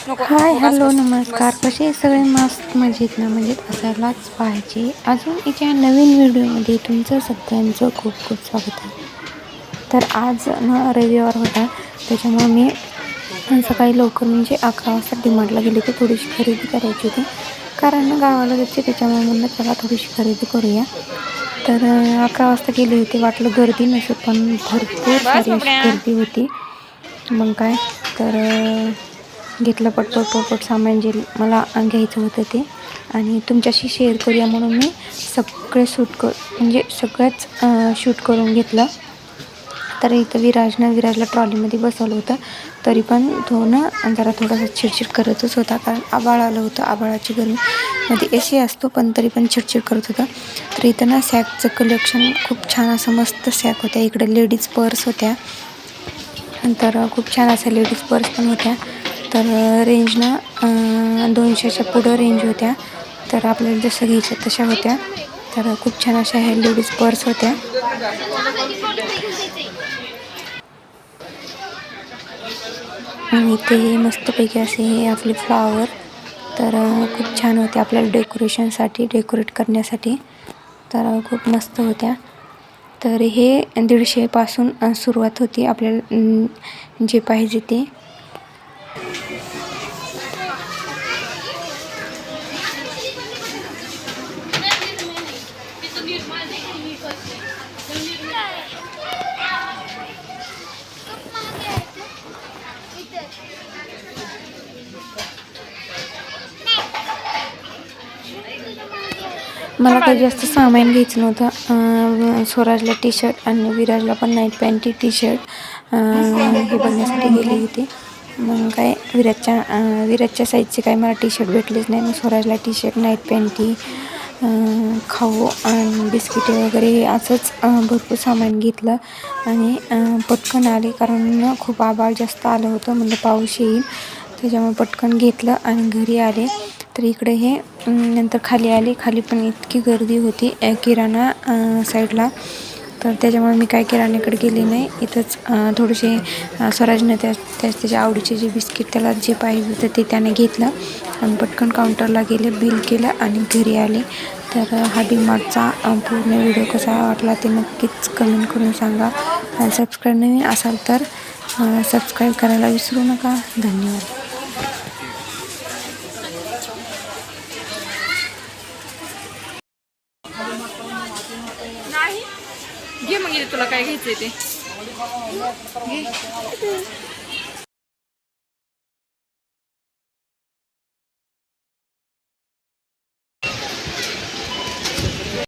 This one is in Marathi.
हाय हॅलो नमस्कार. कसे सगळे मस्त मजेत ना? मजेत असायलाच पाहिजे. अजून याच्या नवीन व्हिडिओमध्ये तुमचं सगळ्यांचं खूप खूप स्वागत आहे. तर आज ना रविवार होता. त्याच्यामुळे मी सकाळी लवकर म्हणजे अकरा वाजता डिमार्टला गेले की थोडीशी खरेदी करायची होती. कारण ना गावाला जायचे त्याच्यामुळे म्हणलं चला थोडीशी खरेदी करूया. तर अकरा वाजता गेले होते. वाटलं गर्दी नसेल पण भरपूर. गर्दी होती. मग काय? तर घेतलं पटपट पटपट सामान जे मला घ्यायचं होतं ते. आणि तुमच्याशी शेअर करूया म्हणून मी सगळे शूट कर म्हणजे सगळंच शूट करून घेतलं. तर इथं विराजनं विराजला ट्रॉलीमध्ये बसवलं होतं. तरी पण तो ना जरा थोडासा चिडचिड करतच होता कारण आबाळ आलं होतं आबाळाची गरमीमध्ये ए सी असतो पण तरी पण चिडचिड करत होता. तर इथं ना सॅकचं कलेक्शन खूप छान असं मस्त सॅक होत्या. इकडे लेडीज पर्स होत्या. तर खूप छान अशा लेडीज पर्स पण होत्या. तर रेंज ना दोनशेच्या पुढं रेंज होत्या. तर आपल्याला जसं घ्यायचं तशा होत्या. तर खूप छान अशा ह्या लेडीज पर्स होत्या. आणि ते मस्तपैकी असे हे आपले फ्लॉवर तर खूप छान होते आपल्याला डेकोरेशनसाठी डेकोरेट करण्यासाठी. तर खूप मस्त होत्या. तर हे दीडशेपासून सुरुवात होती आपल्याला जे पाहिजे ते. मला काही जास्त सामान घ्यायचं नव्हतं. स्वराजला टी शर्ट आणि विराजला पण नाईट पॅन्ट टी शर्ट हे बघण्यासाठी गेले होते. मग काय विराजच्या विराजच्या साईजचे काही मला टी शर्ट भेटलेच नाही. मग स्वराजला टी शर्ट नाईट पॅन्टी खाऊ आणि बिस्किटे वगैरे असंच भरपूर सामान घेतलं. आणि पटकन आले कारण खूप आभाळ जास्त आलं होतं. म्हणजे पाऊस येईल. त्याच्यामुळे पटकन घेतलं आणि घरी आले. तर इकडे हे नंतर खाली आले. खाली पण इतकी गर्दी होती किराणा साईडला. तर त्याच्यामुळे मी काय किराण्याकडे गेले नाही. इथंच थोडेसे स्वराजनं त्या त्या त्याच्या आवडीचे जे बिस्किट त्याला जे पाहिजे होतं ते त्याने घेतलं. आणि पटकन काउंटरला गेले बिल केलं आणि घरी आले. तर हा डिमार्टचा पूर्ण व्हिडिओ कसा वाटला ते नक्कीच कमेंट करून सांगा. आणि सबस्क्राईब नवीन असाल तर सबस्क्राईब करायला विसरू नका. धन्यवाद. मग तुला काय घ्यायचंय ते?